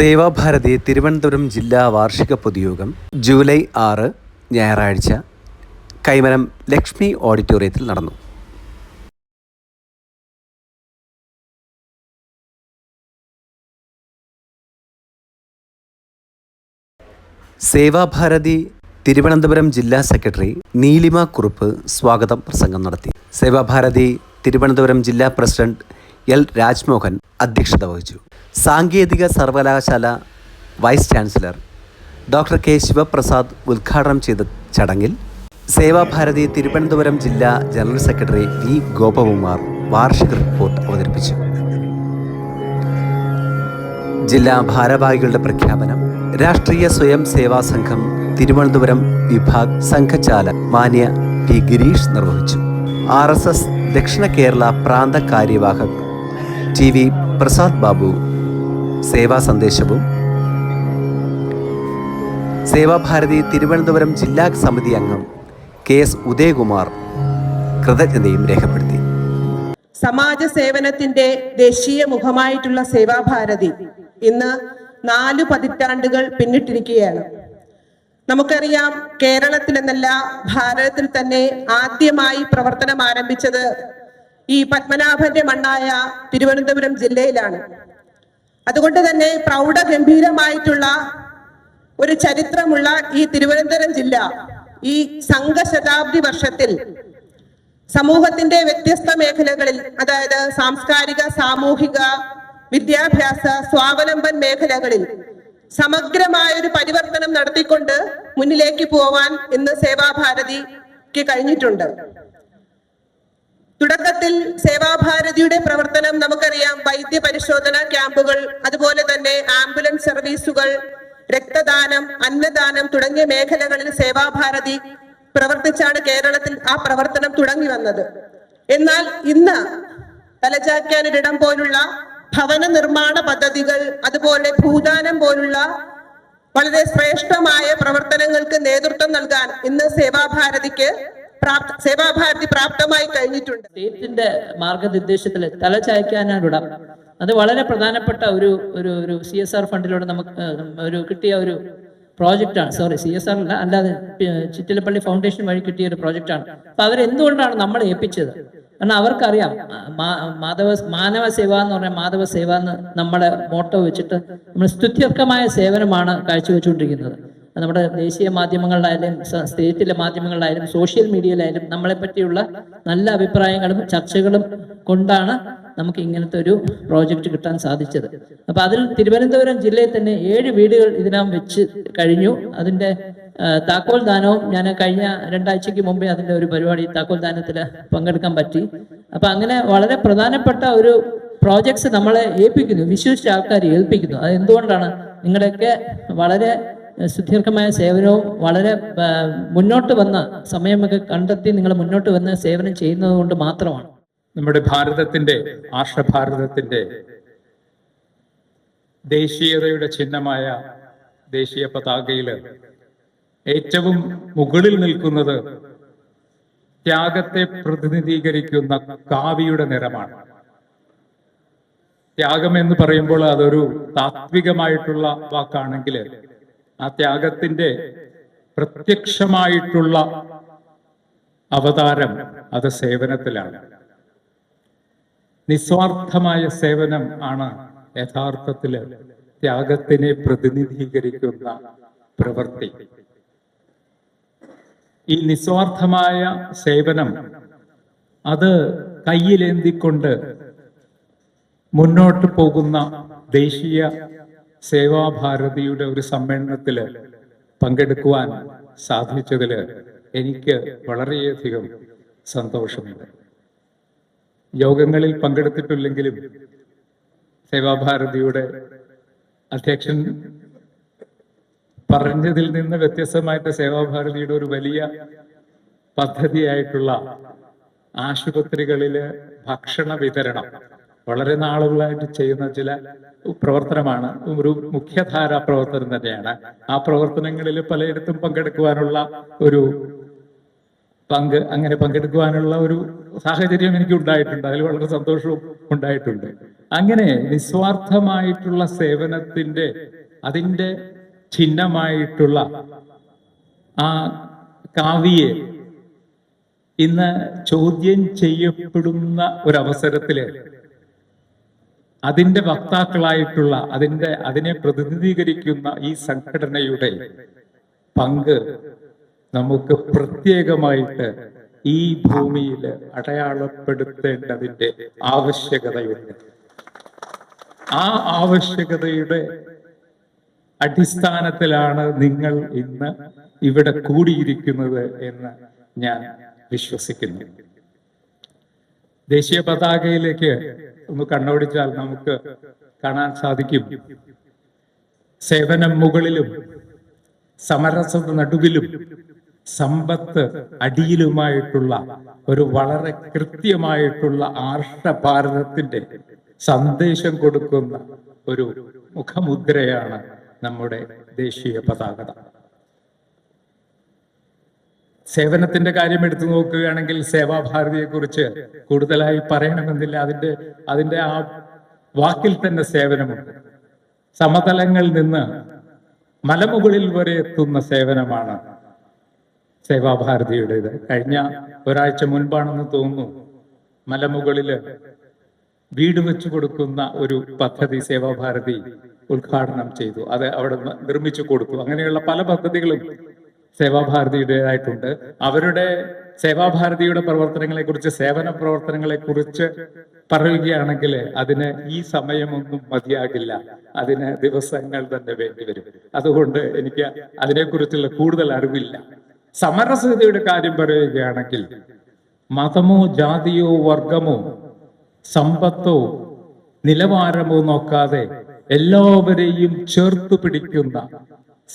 സേവാഭാരതി തിരുവനന്തപുരം ജില്ലാ വാർഷിക പൊതുയോഗം ജൂലൈ ആറ് ഞായറാഴ്ച കൈമനം ലക്ഷ്മി ഓഡിറ്റോറിയത്തിൽ നടന്നു. സേവാഭാരതി തിരുവനന്തപുരം ജില്ലാ സെക്രട്ടറി നീലിമ കുറുപ്പ് സ്വാഗതം പ്രസംഗം നടത്തി. സേവാഭാരതി തിരുവനന്തപുരം ജില്ലാ പ്രസിഡന്റ് എൽ രാജ്മോഹൻ അധ്യക്ഷത വഹിച്ചു. സാങ്കേതിക സർവകലാശാല vice chancellor doctor K Sivaprasad ഉദ്ഘാടനം ചെയ്ത ചടങ്ങിൽ സേവാഭാരതി തിരുവനന്തപുരം ജില്ലാ ജനറൽ സെക്രട്ടറി വി ഗോപകുമാർ വാർഷിക റിപ്പോർട്ട് അവതരിപ്പിച്ചു. ജില്ലാ ഭാരവാഹികളുടെ പ്രഖ്യാപനം രാഷ്ട്രീയ സ്വയം സേവാ സംഘം തിരുവനന്തപുരം വിഭാഗ് സംഘചാല മാന്യ പി ഗിരീഷ് നിർവഹിച്ചു. ആർ എസ് എസ് ദക്ഷിണ കേരള പ്രാന്ത കാര്യവാഹക് ടി വി പ്രസാദ് ബാബു. സേവാ സന്ദേശവും. സേവാഭാരതി തിരുവനന്തപുരം ജില്ലാ സമിതി അംഗം കെ എസ് ഉദയകുമാർ കൃതജ്ഞതയും രേഖപ്പെടുത്തി. സമാജ സേവനത്തിന്റെ ദേശീയ മുഖമായിട്ടുള്ള സേവാഭാരതി ഇന്ന് നാലു പതിറ്റാണ്ടുകൾ പിന്നിട്ടിരിക്കുകയാണ്. നമുക്കറിയാം കേരളത്തിൽ എന്നല്ല ഭാരതത്തിൽ തന്നെ ആദ്യമായി പ്രവർത്തനം ആരംഭിച്ചത് ഈ പത്മനാഭന്റെ മണ്ണായ തിരുവനന്തപുരം ജില്ലയിലാണ്. അതുകൊണ്ട് തന്നെ പ്രൗഢഗംഭീരമായിട്ടുള്ള ഒരു ചരിത്രമുള്ള ഈ തിരുവനന്തപുരം ജില്ല ഈ സംഘശതാബ്ദി വർഷത്തിൽ സമൂഹത്തിന്റെ വ്യത്യസ്ത മേഖലകളിൽ അതായത് സാംസ്കാരിക സാമൂഹിക വിദ്യാഭ്യാസ സ്വാവലംബൻ മേഖലകളിൽ സമഗ്രമായ ഒരു പരിവർത്തനം നടത്തിക്കൊണ്ട് മുന്നിലേക്ക് പോവാൻ ഇന്ന് സേവാഭാരതിക്ക് കഴിഞ്ഞിട്ടുണ്ട്. തുടക്കത്തിൽ സേവാഭാരതിയുടെ പ്രവർത്തനം നമുക്കറിയാം. വൈദ്യ പരിശോധന ക്യാമ്പുകൾ അതുപോലെ തന്നെ ആംബുലൻസ് സർവീസുകൾ രക്തദാനം അന്നദാനം തുടങ്ങിയ മേഖലകളിൽ സേവാഭാരതി പ്രവർത്തിച്ചാണ് കേരളത്തിൽ ആ പ്രവർത്തനം തുടങ്ങി വന്നത്. എന്നാൽ ഇന്ന് തലചാക്കാനൊരിടം പോലുള്ള ഭവന നിർമ്മാണ പദ്ധതികൾ അതുപോലെ ഭൂദാനം പോലുള്ള വളരെ ശ്രേഷ്ഠമായ പ്രവർത്തനങ്ങൾക്ക് നേതൃത്വം നൽകാൻ ഇന്ന് സേവാഭാരതിക്ക് സേവാഭാരതി പ്രാപ്തമായി കഴിഞ്ഞിട്ടുണ്ട്. സ്റ്റേറ്റിന്റെ മാർഗനിർദ്ദേശത്തിൽ തല ചായ്ക്കാനാണിടം അത് വളരെ പ്രധാനപ്പെട്ട ഒരു ഒരു ഒരു സി എസ് ആർ ഫണ്ടിലൂടെ നമുക്ക് ഒരു കിട്ടിയ ഒരു പ്രോജക്റ്റാണ്. സോറി സി എസ് ആർ അല്ല അല്ലാതെ ചിറ്റിലപ്പള്ളി ഫൗണ്ടേഷൻ വഴി കിട്ടിയ ഒരു പ്രോജക്റ്റാണ്. അപ്പൊ അവരെന്തുകൊണ്ടാണ് നമ്മളെ ഏൽപ്പിച്ചത്? കാരണം അവർക്കറിയാം മാധവ മാനവ സേവ എന്ന് പറഞ്ഞാൽ മാധവ സേവ എന്ന് നമ്മുടെ മോട്ടോ വെച്ചിട്ട് നമ്മൾ സ്തുത്യർഹമായ സേവനമാണ് കാഴ്ചവെച്ചുകൊണ്ടിരിക്കുന്നത്. നമ്മുടെ ദേശീയ മാധ്യമങ്ങളിലായാലും സ്റ്റേറ്റിലെ മാധ്യമങ്ങളിലായാലും സോഷ്യൽ മീഡിയയിലായാലും നമ്മളെ പറ്റിയുള്ള നല്ല അഭിപ്രായങ്ങളും ചർച്ചകളും കൊണ്ടാണ് നമുക്ക് ഇങ്ങനത്തെ ഒരു പ്രോജക്റ്റ് കിട്ടാൻ സാധിച്ചത്. അപ്പൊ അതിൽ തിരുവനന്തപുരം ജില്ലയിൽ തന്നെ ഏഴ് വീടുകൾ ഇതിനകം വെച്ച് കഴിഞ്ഞു. അതിന്റെ താക്കോൽ ദാനവും ഞാൻ കഴിഞ്ഞ രണ്ടാഴ്ചക്ക് മുമ്പേ അതിന്റെ ഒരു പരിപാടി താക്കോൽ ദാനത്തിൽ പങ്കെടുക്കാൻ പറ്റി. അപ്പൊ അങ്ങനെ വളരെ പ്രധാനപ്പെട്ട ഒരു പ്രോജക്ട്സ് നമ്മളെ ഏൽപ്പിക്കുന്നു വിശ്വസിച്ച ആൾക്കാർ ഏൽപ്പിക്കുന്നു. അത് എന്തുകൊണ്ടാണ് നിങ്ങളുടെയൊക്കെ വളരെ സുദീർഘമായ സേവനവും വളരെ മുന്നോട്ട് വന്ന സമയമൊക്കെ കണ്ടെത്തി നിങ്ങൾ മുന്നോട്ട് വന്ന് സേവനം ചെയ്യുന്നത് കൊണ്ട് മാത്രമാണ്. നമ്മുടെ ഭാരതത്തിന്റെ ആർഷഭാരതത്തിന്റെ ദേശീയതയുടെ ചിഹ്നമായ ദേശീയ പതാകയിൽ ഏറ്റവും മുകളിൽ നിൽക്കുന്നത് ത്യാഗത്തെ പ്രതിനിധീകരിക്കുന്ന കാവിയുടെ നിറമാണ്. ത്യാഗം എന്ന് പറയുമ്പോൾ അതൊരു താത്വികമായിട്ടുള്ള വാക്കാണെങ്കിൽ ആ ത്യാഗത്തിന്റെ പ്രത്യക്ഷമായിട്ടുള്ള അവതാരം അത് സേവനത്തിലാണ്. നിസ്വാർത്ഥമായ സേവനം ആണ് യഥാർത്ഥത്തിൽ ത്യാഗത്തിനെ പ്രതിനിധീകരിക്കുന്ന പ്രവൃത്തി. ഈ നിസ്വാർത്ഥമായ സേവനം അത് കയ്യിലേന്തിക്കൊണ്ട് മുന്നോട്ട് പോകുന്ന ദേശീയ സേവാഭാരതിയുടെ ഒരു സമ്മേളനത്തിൽ പങ്കെടുക്കുവാൻ സാധിച്ചതിൽ എനിക്ക് വളരെയധികം സന്തോഷമുണ്ട്. യോഗങ്ങളിൽ പങ്കെടുത്തിട്ടില്ലെങ്കിലും സേവാഭാരതിയുടെ അധ്യക്ഷൻ പറഞ്ഞതിൽ നിന്ന് വ്യത്യസ്തമായിട്ട് സേവാഭാരതിയുടെ ഒരു വലിയ പദ്ധതിയായിട്ടുള്ള ആശുപത്രികളിലെ ഭക്ഷണ വിതരണം വളരെ നാളുകളായിട്ട് ചെയ്യുന്ന ചില പ്രവർത്തനമാണ്. ഒരു മുഖ്യധാര പ്രവർത്തനം തന്നെയാണ്. ആ പ്രവർത്തനങ്ങളിൽ പലയിടത്തും പങ്കെടുക്കുവാനുള്ള ഒരു പങ്ക് അങ്ങനെ പങ്കെടുക്കുവാനുള്ള ഒരു സാഹചര്യം എനിക്ക് ഉണ്ടായിട്ടുണ്ട് അതിൽ വളരെ സന്തോഷവും ഉണ്ടായിട്ടുണ്ട്. അങ്ങനെ നിസ്വാർത്ഥമായിട്ടുള്ള സേവനത്തിന്റെ അതിന്റെ ചിഹ്നമായിട്ടുള്ള ആ കാവ്യെ ഇന്ന് ചോദ്യം ചെയ്യപ്പെടുന്ന ഒരവസരത്തിൽ അതിന്റെ വക്താക്കളായിട്ടുള്ള അതിന്റെ അതിനെ പ്രതിനിധീകരിക്കുന്ന ഈ സംഘടനയുടെ പങ്ക് നമുക്ക് പ്രത്യേകമായിട്ട് ഈ ഭൂമിയിൽ അടയാളപ്പെടുത്തേണ്ടതിന്റെ ആവശ്യകതയുണ്ട്. ആ ആവശ്യകതയുടെ അടിസ്ഥാനത്തിലാണ് നിങ്ങൾ ഇന്ന് ഇവിടെ കൂടിയിരിക്കുന്നത് എന്ന് ഞാൻ വിശ്വസിക്കുന്നു. ദേശീയ പതാകയിലേക്ക് ഒന്ന് കണ്ണോടിച്ചാൽ നമുക്ക് കാണാൻ സാധിക്കും. സേവനം മുകളിലും സമരസത നടുവിലും സമ്പത്ത് അടിയിലുമായിട്ടുള്ള ഒരു വളരെ കൃത്യമായിട്ടുള്ള ആർഷ ഭാരതത്തിന്റെ സന്ദേശം കൊടുക്കുന്ന ഒരു മുഖമുദ്രയാണ് നമ്മുടെ ദേശീയ പതാക സേവനത്തിന്റെ കാര്യം എടുത്തു നോക്കുകയാണെങ്കിൽ സേവാഭാരതിയെ കുറിച്ച് കൂടുതലായി പറയണമെന്നില്ല. അതിന്റെ അതിന്റെ ആ വാക്കിൽ തന്നെ സേവനമുണ്ട്. സമതലങ്ങളിൽ നിന്ന് മലമുകളിൽ വരെ എത്തുന്ന സേവനമാണ് സേവാഭാരതിയുടേത്. കഴിഞ്ഞ ഒരാഴ്ച മുൻപാണെന്ന് തോന്നുന്നു മലമുകളിൽ വീട് വെച്ചു കൊടുക്കുന്ന ഒരു പദ്ധതി സേവാഭാരതി ഉദ്ഘാടനം ചെയ്തു. അത് അവിടെ നിർമ്മിച്ചു കൊടുത്തു. അങ്ങനെയുള്ള പല പദ്ധതികളും സേവാഭാരതിയുടേതായിട്ടുണ്ട് അവരുടെ സേവാഭാരതിയുടെ പ്രവർത്തനങ്ങളെ കുറിച്ച് സേവന പ്രവർത്തനങ്ങളെ കുറിച്ച് പറയുകയാണെങ്കിൽ അതിന് ഈ സമയമൊന്നും മതിയാകില്ല. അതിന് ദിവസങ്ങൾ തന്നെ വേണ്ടി വരും. അതുകൊണ്ട് എനിക്ക് അതിനെക്കുറിച്ചുള്ള കൂടുതൽ അറിവില്ല. സമരസതയുടെ കാര്യം പറയുകയാണെങ്കിൽ മതമോ ജാതിയോ വർഗമോ സമ്പത്തോ നിലവാരമോ നോക്കാതെ എല്ലാവരെയും ചേർത്തു പിടിക്കുന്ന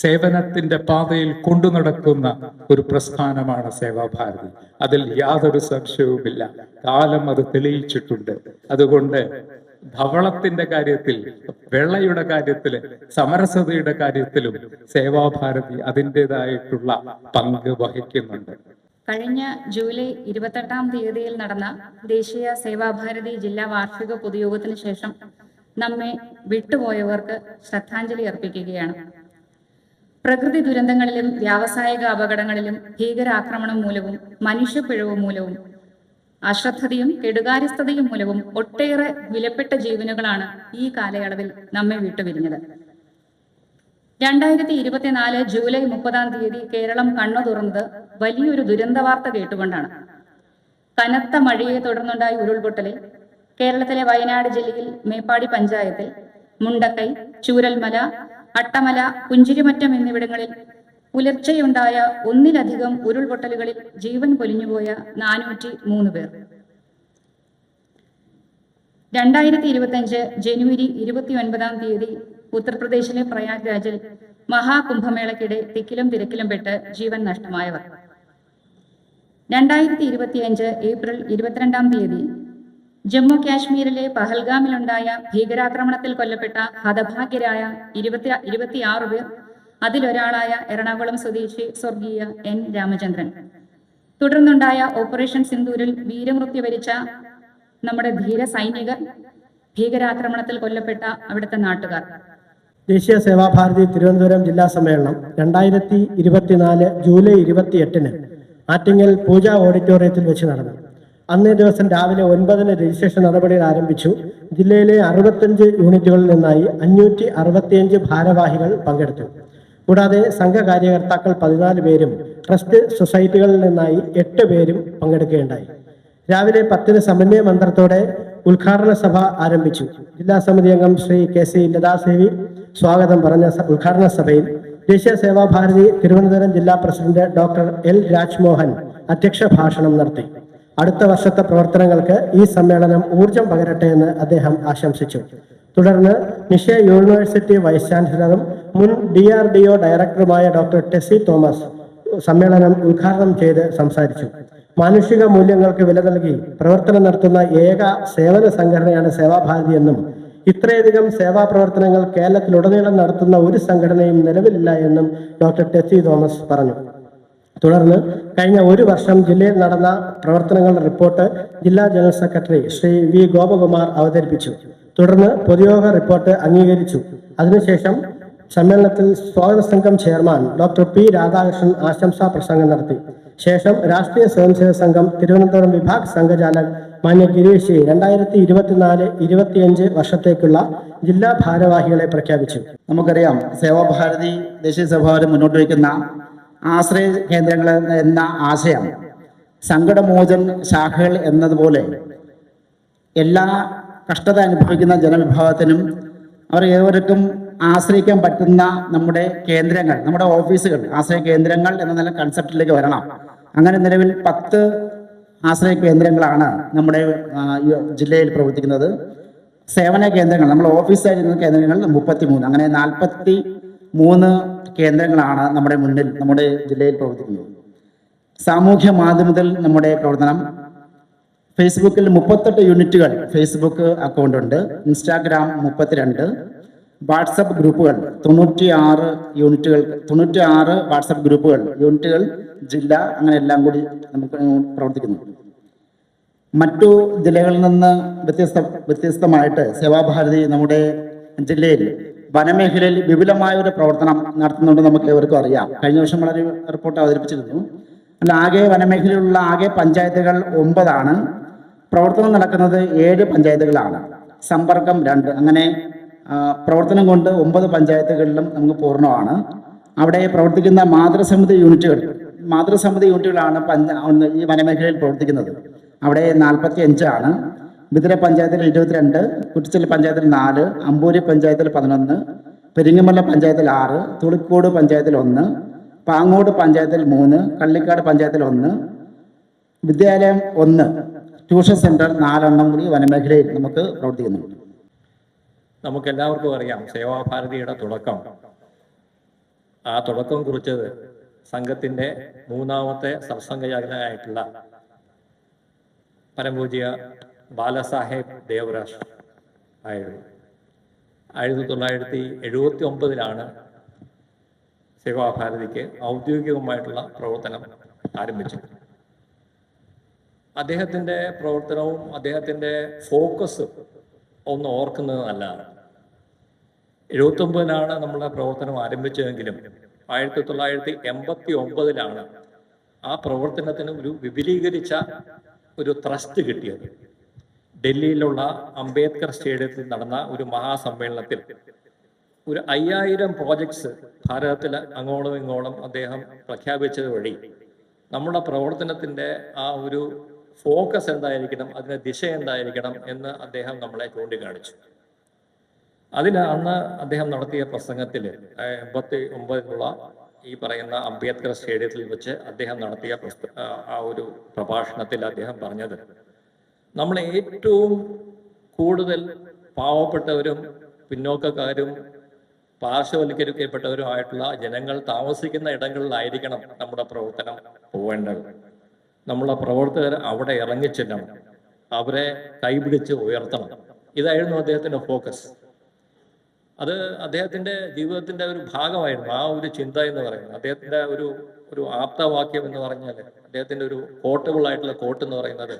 സേവനത്തിന്റെ പാതയിൽ കൊണ്ടു നടക്കുന്ന ഒരു പ്രസ്ഥാനമാണ് സേവാഭാരതി. അതിൽ യാതൊരു സംശയവുമില്ല. കാലം അത് തെളിയിച്ചിട്ടുണ്ട്. അതുകൊണ്ട് ധവളത്തിന്റെ കാര്യത്തിൽ വെള്ളയുടെ കാര്യത്തിൽ സമരസതയുടെ കാര്യത്തിലും സേവാഭാരതി അതിന്റെതായിട്ടുള്ള പങ്ക് വഹിക്കുന്നുണ്ട്. കഴിഞ്ഞ ജൂലൈ ഇരുപത്തെട്ടാം തീയതിയിൽ നടന്ന ദേശീയ സേവാഭാരതി ജില്ലാ വാർഷിക പൊതുയോഗത്തിന് ശേഷം നമ്മെ വിട്ടുപോയവർക്ക് ശ്രദ്ധാഞ്ജലി അർപ്പിക്കുകയാണ്. പ്രകൃതി ദുരന്തങ്ങളിലും വ്യാവസായിക അപകടങ്ങളിലും ഭീകരാക്രമണം മൂലവും മനുഷ്യപ്പിഴവ് മൂലവും അശ്രദ്ധതയും കെടുകാര്യസ്ഥതയും മൂലവും ഒട്ടേറെ വിലപ്പെട്ട ജീവനുകളാണ് ഈ കാലയളവിൽ നമ്മെ വിട്ടുപിരിഞ്ഞത്. രണ്ടായിരത്തി ഇരുപത്തിനാല് ജൂലൈ മുപ്പതാം തീയതി കേരളം കണ്ണു തുറന്നത് വലിയൊരു ദുരന്ത വാർത്ത കേട്ടുകൊണ്ടാണ്. കനത്ത മഴയെ തുടർന്നുണ്ടായ ഉരുൾപൊട്ടലിൽ കേരളത്തിലെ വയനാട് ജില്ലയിൽ മേപ്പാടി പഞ്ചായത്തിൽ മുണ്ടക്കൈ ചൂരൽമല അട്ടമല പുഞ്ചിരിമറ്റം എന്നിവിടങ്ങളിൽ പുലർച്ചെയുണ്ടായ ഒന്നിലധികം ഉരുൾപൊട്ടലുകളിൽ ജീവൻ പൊലിഞ്ഞുപോയ നാനൂറ്റി മൂന്ന് പേർ. രണ്ടായിരത്തി ഇരുപത്തിയഞ്ച് ജനുവരി ഇരുപത്തി ഒൻപതാം തീയതി ഉത്തർപ്രദേശിലെ പ്രയാഗ്രാജിൽ മഹാകുംഭമേളയ്ക്കിടെ തിക്കിലും തിരക്കിലും പെട്ട് ജീവൻ നഷ്ടമായവർ. രണ്ടായിരത്തി ഇരുപത്തിയഞ്ച് ഏപ്രിൽ ഇരുപത്തിരണ്ടാം തീയതി ജമ്മു കാശ്മീരിലെ പഹൽഗാമിലുണ്ടായ ഭീകരാക്രമണത്തിൽ കൊല്ലപ്പെട്ട ഹതഭാഗ്യരായ ഇരുപത്തി ഇരുപത്തിയാറ് പേർ അതിലൊരാളായ എറണാകുളം സ്വദേശി സ്വർഗീയ എൻ രാമചന്ദ്രൻ. തുടർന്നുണ്ടായ ഓപ്പറേഷൻ സിന്ദൂരിൽ വീരമൃത്യു വരിച്ച നമ്മുടെ ധീര സൈനികർ ഭീകരാക്രമണത്തിൽ കൊല്ലപ്പെട്ട അവിടുത്തെ നാട്ടുകാർ. ദേശീയ സേവാഭാരതി തിരുവനന്തപുരം ജില്ലാ സമ്മേളനം രണ്ടായിരത്തി ഇരുപത്തിനാല് ജൂലൈ ഇരുപത്തിയെട്ടിന് ആറ്റിങ്ങൽ പൂജ ഓഡിറ്റോറിയത്തിൽ വെച്ച് നടന്നു. അന്നേ ദിവസം രാവിലെ ഒൻപതിന് രജിസ്ട്രേഷൻ നടപടികൾ ആരംഭിച്ചു. ജില്ലയിലെ അറുപത്തഞ്ച് യൂണിറ്റുകളിൽ നിന്നായി അഞ്ഞൂറ്റി അറുപത്തിയഞ്ച് ഭാരവാഹികൾ പങ്കെടുത്തു. കൂടാതെ സംഘകാര്യകർത്താക്കൾ പതിനാല് പേരും ട്രസ്റ്റ് സൊസൈറ്റികളിൽ നിന്നായി എട്ട് പേരും പങ്കെടുക്കുകയുണ്ടായി. രാവിലെ പത്തിന് സമന്വയ മന്ത്രത്തോടെ ഉദ്ഘാടന സഭ ആരംഭിച്ചു. ജില്ലാ സമിതി അംഗം ശ്രീ കെ സി ലതാസേവി സ്വാഗതം പറഞ്ഞ ഉദ്ഘാടന സഭയിൽ ദേശീയ സേവാഭാരതി തിരുവനന്തപുരം ജില്ലാ പ്രസിഡന്റ് ഡോക്ടർ എൽ രാജ്മോഹൻ അധ്യക്ഷ ഭാഷണം നടത്തി. അടുത്ത വർഷത്തെ പ്രവർത്തനങ്ങൾക്ക് ഈ സമ്മേളനം ഊർജം പകരട്ടെ എന്ന് അദ്ദേഹം ആശംസിച്ചു. തുടർന്ന് നിഷ യൂണിവേഴ്സിറ്റി വൈസ് ചാൻസലറും മുൻ ഡി ആർ ഡി ഒ ഡയറക്ടറുമായ ഡോക്ടർ ടെസി തോമസ് സമ്മേളനം ഉദ്ഘാടനം ചെയ്ത് സംസാരിച്ചു. മാനുഷിക മൂല്യങ്ങൾക്ക് വില നൽകി പ്രവർത്തനം നടത്തുന്ന ഏക സേവന സംഘടനയാണ് സേവാഭാരതി എന്നും ഇത്രയധികം സേവാ പ്രവർത്തനങ്ങൾ കേരളത്തിലുടനീളം നടത്തുന്ന ഒരു സംഘടനയും നിലവിലില്ല എന്നും ഡോക്ടർ ടെസി തോമസ് പറഞ്ഞു. തുടർന്ന് കഴിഞ്ഞ ഒരു വർഷം ജില്ലയിൽ നടന്ന പ്രവർത്തനങ്ങളുടെ റിപ്പോർട്ട് ജില്ലാ general secretary Shri V Gopakumar അവതരിപ്പിച്ചു. തുടർന്ന് പൊതുയോഗ റിപ്പോർട്ട് അംഗീകരിച്ചു. അതിനുശേഷം സമ്മേളനത്തിൽ സ്വാഗത സംഘം ചെയർമാൻ ഡോക്ടർ പി രാധാകൃഷ്ണൻ ആശംസാ പ്രസംഗം നടത്തി. ശേഷം രാഷ്ട്രീയ സ്വയംസേവക സംഘം തിരുവനന്തപുരം വിഭാഗ് സംഘചാലക് മാന്യ ഗിരീഷ് രണ്ടായിരത്തി ഇരുപത്തിനാല് ഇരുപത്തിയഞ്ച് വർഷത്തേക്കുള്ള ജില്ലാ ഭാരവാഹികളെ പ്രഖ്യാപിച്ചു. നമുക്കറിയാം സേവാഭാരതി ദേശീയ സഭ മുന്നോട്ട് വയ്ക്കുന്ന ആശ്രയ കേന്ദ്രങ്ങൾ എന്ന ആശയം സങ്കടമോചൻ ശാഖകൾ എന്നതുപോലെ എല്ലാ കഷ്ടത അനുഭവിക്കുന്ന ജനവിഭാഗത്തിനും അവർ ഏവർക്കും ആശ്രയിക്കാൻ പറ്റുന്ന നമ്മുടെ കേന്ദ്രങ്ങൾ നമ്മുടെ ഓഫീസുകൾ ആശ്രയ കേന്ദ്രങ്ങൾ എന്ന നില കൺസെപ്റ്റിലേക്ക് വരണം. അങ്ങനെ നിലവിൽ പത്ത് ആശ്രയ കേന്ദ്രങ്ങളാണ് നമ്മുടെ ജില്ലയിൽ പ്രവർത്തിക്കുന്നത്. സേവന കേന്ദ്രങ്ങൾ നമ്മൾ ഓഫീസായിരുന്ന കേന്ദ്രങ്ങൾ മുപ്പത്തി മൂന്ന് അങ്ങനെ നാൽപ്പത്തി മൂന്ന് കേന്ദ്രങ്ങളാണ് നമ്മുടെ മുന്നിൽ നമ്മുടെ ജില്ലയിൽ പ്രവർത്തിക്കുന്നത്. സാമൂഹ്യ മാധ്യമത്തിൽ നമ്മുടെ പ്രവർത്തനം. ഫേസ്ബുക്കിൽ മുപ്പത്തെട്ട് യൂണിറ്റുകൾ ഫേസ്ബുക്ക് അക്കൗണ്ട് ഉണ്ട്. ഇൻസ്റ്റാഗ്രാം മുപ്പത്തിരണ്ട്. വാട്സപ്പ് ഗ്രൂപ്പുകൾ തൊണ്ണൂറ്റി ആറ് യൂണിറ്റുകൾ തൊണ്ണൂറ്റി ആറ് വാട്സപ്പ് ഗ്രൂപ്പുകൾ യൂണിറ്റുകൾ ജില്ല അങ്ങനെ എല്ലാം കൂടി നമുക്ക് പ്രവർത്തിക്കുന്നു. മറ്റു ജില്ലകളിൽ നിന്ന് വ്യത്യസ്ത വ്യത്യസ്തമായിട്ട് സേവാഭാരതി നമ്മുടെ ജില്ലയിൽ വനമേഖലയിൽ വിപുലമായ ഒരു പ്രവർത്തനം നടത്തുന്നുണ്ട് നമുക്ക് ഏവർക്കും അറിയാം. കഴിഞ്ഞ വർഷം വളരെ റിപ്പോർട്ട് അവതരിപ്പിച്ചിരുന്നു. അല്ല ആകെ വനമേഖലയിലുള്ള ആകെ പഞ്ചായത്തുകൾ ഒമ്പതാണ്. പ്രവർത്തനം നടക്കുന്നത് ഏഴ് പഞ്ചായത്തുകളാണ്. സമ്പർക്കം രണ്ട്. അങ്ങനെ പ്രവർത്തനം കൊണ്ട് ഒമ്പത് പഞ്ചായത്തുകളിലും നമുക്ക് പൂർണമാണ്. അവിടെ പ്രവർത്തിക്കുന്ന മാതൃസമിതി യൂണിറ്റുകൾ മാതൃസമിതി യൂണിറ്റുകളാണ് പഞ്ച ഈ വനമേഖലയിൽ പ്രവർത്തിക്കുന്നത്. അവിടെ നാൽപ്പത്തി അഞ്ചാണ് ബിദിര പഞ്ചായത്തിൽ ഇരുപത്തിരണ്ട് കുറ്റിച്ചൽ പഞ്ചായത്തിൽ നാല് അമ്പൂരി പഞ്ചായത്തിൽ പതിനൊന്ന് പെരിങ്ങമല പഞ്ചായത്തിൽ ആറ് തുളിക്കോട് പഞ്ചായത്തിൽ ഒന്ന് പാങ്ങോട് പഞ്ചായത്തിൽ മൂന്ന് കള്ളിക്കാട് പഞ്ചായത്തിൽ ഒന്ന് വിദ്യാലയം ഒന്ന് ട്യൂഷൻ സെന്റർ നാലെണ്ണം കൂടി വനമേഖലയിൽ നമുക്ക് പ്രവർത്തിക്കുന്നുണ്ട്. നമുക്ക് എല്ലാവർക്കും അറിയാം സേവാഭാരതിയുടെ തുടക്കം. ആ തുടക്കം കുറിച്ചത് സംഘത്തിന്റെ മൂന്നാമത്തെ സർസംഘചാലകനായിട്ടുള്ള പരമപൂജ്യ ബാലസാഹേബ് ദേവരാഷ് ആയിരുന്നു ആയിരത്തി തൊള്ളായിരത്തി എഴുപത്തി ഒമ്പതിലാണ് സേവാഭാരതിക്ക് ഔദ്യോഗികമായിട്ടുള്ള പ്രവർത്തനം ആരംഭിച്ചത്. അദ്ദേഹത്തിന്റെ പ്രവർത്തനവും അദ്ദേഹത്തിന്റെ ഫോക്കസ് ഒന്ന് ഓർക്കുന്നത് നല്ലതാണ്. എഴുപത്തൊമ്പതിലാണ് നമ്മളെ പ്രവർത്തനം ആരംഭിച്ചതെങ്കിലും ആയിരത്തി തൊള്ളായിരത്തി എൺപത്തി ഒമ്പതിലാണ് ആ പ്രവർത്തനത്തിന് ഒരു വിപുലീകരിച്ച ഒരു ത്രസ്റ്റ് കിട്ടിയത്. ഡൽഹിയിലുള്ള അംബേദ്കർ സ്റ്റേഡിയത്തിൽ നടന്ന ഒരു മഹാസമ്മേളനത്തിൽ ഒരു അയ്യായിരം പ്രോജക്ട്സ് ഭാരതത്തിൽ അങ്ങോളം ഇങ്ങോളം അദ്ദേഹം പ്രഖ്യാപിച്ചത് വഴി നമ്മുടെ പ്രവർത്തനത്തിന്റെ ആ ഒരു ഫോക്കസ് എന്തായിരിക്കണം അതിന്റെ ദിശ എന്തായിരിക്കണം എന്ന് അദ്ദേഹം നമ്മളെ ചൂണ്ടിക്കാണിച്ചു. അതിന് അന്ന് അദ്ദേഹം നടത്തിയ പ്രസംഗത്തിൽ എൺപത്തി ഒമ്പതിലുള്ള ഈ പറയുന്ന അംബേദ്കർ സ്റ്റേഡിയത്തിൽ വെച്ച് അദ്ദേഹം നടത്തിയ ആ, ഒരു പ്രഭാഷണത്തിൽ അദ്ദേഹം പറഞ്ഞത് നമ്മൾ ഏറ്റവും കൂടുതൽ പാവപ്പെട്ടവരും പിന്നോക്കക്കാരും പാർശ്വവൽക്കരിക്കപ്പെട്ടവരുമായിട്ടുള്ള ജനങ്ങൾ താമസിക്കുന്ന ഇടങ്ങളിലായിരിക്കണം നമ്മുടെ പ്രവർത്തനം പോവേണ്ടത്. നമ്മളെ പ്രവർത്തകർ അവിടെ ഇറങ്ങിച്ചെല്ലണം അവരെ കൈപിടിച്ച് ഉയർത്തണം. ഇതായിരുന്നു അദ്ദേഹത്തിന്റെ ഫോക്കസ്. അത് അദ്ദേഹത്തിന്റെ ജീവിതത്തിന്റെ ഒരു ഭാഗമായിരുന്നു. ആ ഒരു ചിന്ത എന്ന് പറയുന്നത്. അദ്ദേഹത്തിന്റെ ഒരു ഒരു ആപ്തവാക്യം എന്ന് പറഞ്ഞാൽ അദ്ദേഹത്തിന്റെ ഒരു കോട്ടബിൾ ആയിട്ടുള്ള കോട്ട് എന്ന് പറയുന്നത്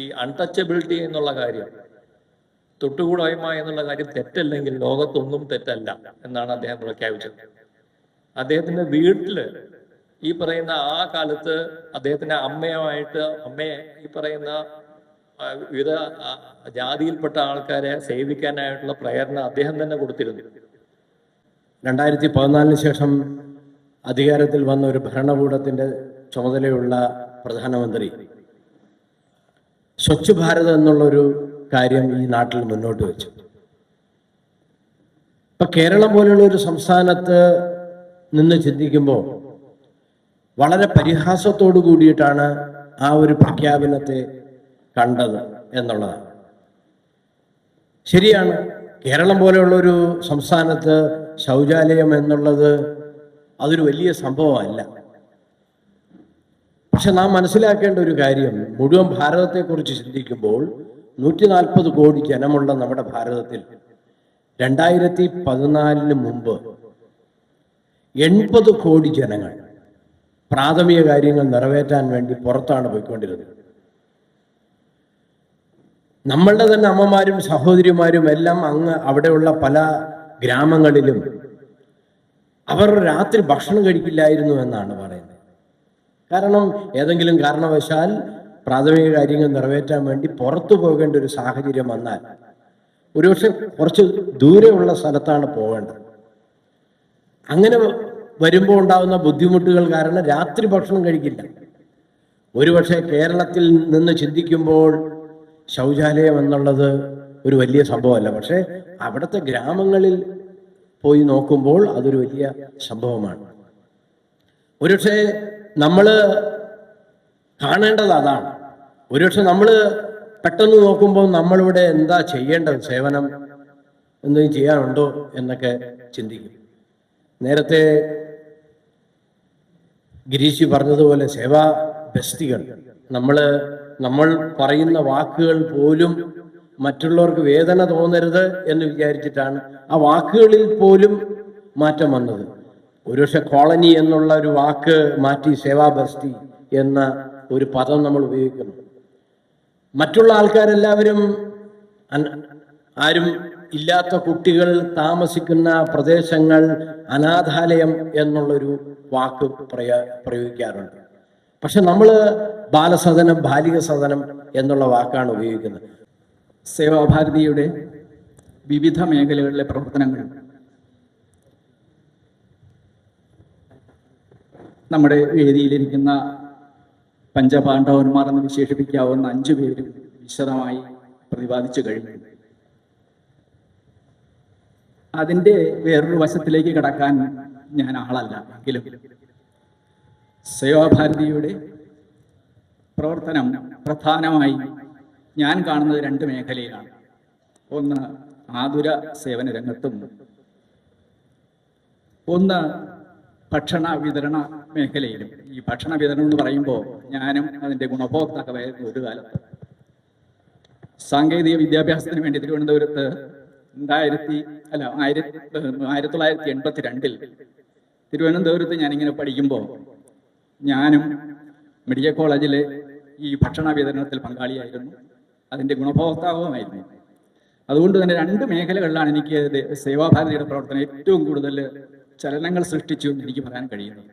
ഈ അൺടച്ചബിലിറ്റി എന്നുള്ള കാര്യം തൊട്ടുകൂടായ്മ എന്നുള്ള കാര്യം തെറ്റല്ലെങ്കിൽ ലോകത്തൊന്നും തെറ്റല്ല എന്നാണ് അദ്ദേഹം പ്രഖ്യാപിച്ചത്. അദ്ദേഹത്തിന്റെ വീട്ടിൽ ഈ പറയുന്ന ആ കാലത്ത് അദ്ദേഹത്തിന്റെ അമ്മയുമായിട്ട് അമ്മയെ ഈ പറയുന്ന വിവിധ ജാതിയിൽപ്പെട്ട ആൾക്കാരെ സേവിക്കാനായിട്ടുള്ള പ്രേരണ അദ്ദേഹം തന്നെ കൊടുത്തിരുന്നു. രണ്ടായിരത്തി പതിനാലിന് ശേഷം അധികാരത്തിൽ വന്ന ഒരു ഭരണകൂടത്തിന്റെ ചുമതലയുള്ള പ്രധാനമന്ത്രി സ്വച്ഛ് ഭാരത് എന്നുള്ളൊരു കാര്യം ഈ നാട്ടിൽ മുന്നോട്ട് വെച്ചു. ഇപ്പൊ കേരളം പോലുള്ള ഒരു സംസ്ഥാനത്ത് നിന്ന് ചിന്തിക്കുമ്പോൾ വളരെ പരിഹാസത്തോടു കൂടിയിട്ടാണ് ആ ഒരു പ്രഖ്യാപനത്തെ കണ്ടത് എന്നുള്ളതാണ്. ശരിയാണ് കേരളം പോലെയുള്ള ഒരു സംസ്ഥാനത്ത് ശൗചാലയം എന്നുള്ളത് അതൊരു വലിയ സംഭവമല്ല. പക്ഷെ നാം മനസ്സിലാക്കേണ്ട ഒരു കാര്യം മുഴുവൻ ഭാരതത്തെക്കുറിച്ച് ചിന്തിക്കുമ്പോൾ നൂറ്റി നാൽപ്പത് കോടി ജനമുള്ള നമ്മുടെ ഭാരതത്തിൽ രണ്ടായിരത്തി പതിനാലിന് മുമ്പ് എൺപത് കോടി ജനങ്ങൾ പ്രാഥമിക കാര്യങ്ങൾ നിറവേറ്റാൻ വേണ്ടി പുറത്താണ് പോയിക്കൊണ്ടിരുന്നത്. നമ്മളുടെ തന്നെ അമ്മമാരും സഹോദരിമാരും എല്ലാം അങ്ങ് അവിടെയുള്ള പല ഗ്രാമങ്ങളിലും അവർ രാത്രി ഭക്ഷണം കഴിക്കില്ലായിരുന്നു എന്നാണ് പറയുന്നത്. കാരണം ഏതെങ്കിലും കാരണവശാൽ പ്രാഥമിക കാര്യങ്ങൾ നിറവേറ്റാൻ വേണ്ടി പുറത്തു പോകേണ്ട ഒരു സാഹചര്യം വന്നാൽ ഒരുപക്ഷെ കുറച്ച് ദൂരെയുള്ള സ്ഥലത്താണ് പോകേണ്ടത്. അങ്ങനെ വരുമ്പോൾ ഉണ്ടാകുന്ന ബുദ്ധിമുട്ടുകൾ കാരണം രാത്രി ഭക്ഷണം കഴിക്കില്ല. ഒരുപക്ഷെ കേരളത്തിൽ നിന്ന് ചിന്തിക്കുമ്പോൾ ശൗചാലയം എന്നുള്ളത് ഒരു വലിയ സംഭവമല്ല. പക്ഷേ അവിടുത്തെ ഗ്രാമങ്ങളിൽ പോയി നോക്കുമ്പോൾ അതൊരു വലിയ സംഭവമാണ്. ഒരുപക്ഷെ നമ്മൾ കാണേണ്ടത് അതാണ്. ഒരുപക്ഷെ നമ്മൾ പെട്ടെന്ന് നോക്കുമ്പോൾ നമ്മളിവിടെ എന്താ ചെയ്യേണ്ടത്? സേവനം എന്തെങ്കിലും ചെയ്യാനുണ്ടോ എന്നൊക്കെ ചിന്തിക്കും. നേരത്തെ ഗിരീഷ് പറഞ്ഞതുപോലെ സേവാ ബസ്തികൾ. നമ്മൾ നമ്മൾ പറയുന്ന വാക്കുകൾ പോലും മറ്റുള്ളവർക്ക് വേദന തോന്നരുത് എന്ന് വിചാരിച്ചിട്ടാണ് ആ വാക്കുകളിൽ പോലും മാറ്റം വന്നത്. ഒരുപക്ഷെ കോളനി എന്നുള്ള ഒരു വാക്ക് മാറ്റി സേവാബസ്തി എന്ന ഒരു പദം നമ്മൾ ഉപയോഗിക്കുന്നു. മറ്റുള്ള ആൾക്കാരെല്ലാവരും ആരും ഇല്ലാത്ത കുട്ടികൾ താമസിക്കുന്ന പ്രദേശങ്ങൾ അനാഥാലയം എന്നുള്ളൊരു വാക്ക് പ്രയ പ്രയോഗിക്കാറുണ്ട്. പക്ഷെ നമ്മൾ ബാലസദനം ബാലിക സദനം എന്നുള്ള വാക്കാണ് ഉപയോഗിക്കുന്നത്. സേവാഭാരതിയുടെ വിവിധ മേഖലകളിലെ പ്രവർത്തനങ്ങൾ നമ്മുടെ വേദിയിലിരിക്കുന്ന പഞ്ചപാണ്ഡവന്മാർ എന്ന് വിശേഷിപ്പിക്കാവുന്ന അഞ്ചു പേരും വിശദമായി പ്രതിപാദിച്ചു കഴിഞ്ഞു. അതിന്റെ വേറൊരു വശത്തിലേക്ക് കടക്കാൻ ഞാൻ ആളല്ല എങ്കിലും സേവാഭാരതിയുടെ പ്രവർത്തനം പ്രധാനമായി ഞാൻ കാണുന്നത് രണ്ട് മേഖലയിലാണ്. ഒന്ന് ആതുര സേവന രംഗത്തും ഒന്ന് ഭക്ഷണ വിതരണ മേഖലയിലും ഈ ഭക്ഷണ വിതരണം എന്ന് പറയുമ്പോൾ ഞാനും അതിന്റെ ഗുണഭോക്താക്കളായിരുന്നു ഒരു കാലത്ത് സാങ്കേതിക വിദ്യാഭ്യാസത്തിന് വേണ്ടി തിരുവനന്തപുരത്ത് രണ്ടായിരത്തി അല്ല ആയിരത്തി ആയിരത്തി തൊള്ളായിരത്തി എൺപത്തി രണ്ടിൽ തിരുവനന്തപുരത്ത് ഞാനിങ്ങനെ പഠിക്കുമ്പോൾ ഞാനും മെഡിക്കൽ കോളേജിലെ ഈ ഭക്ഷണ വിതരണത്തിൽ പങ്കാളിയായിരുന്നു. അതിന്റെ ഗുണഭോക്താവുമായിരുന്നു. അതുകൊണ്ട് തന്നെ രണ്ട് മേഖലകളിലാണ് എനിക്ക് സേവാഭാരതിയുടെ പ്രവർത്തനം ഏറ്റവും കൂടുതൽ ചലനങ്ങൾ സൃഷ്ടിച്ചു എന്ന് എനിക്ക് പറയാൻ കഴിയുന്നത്.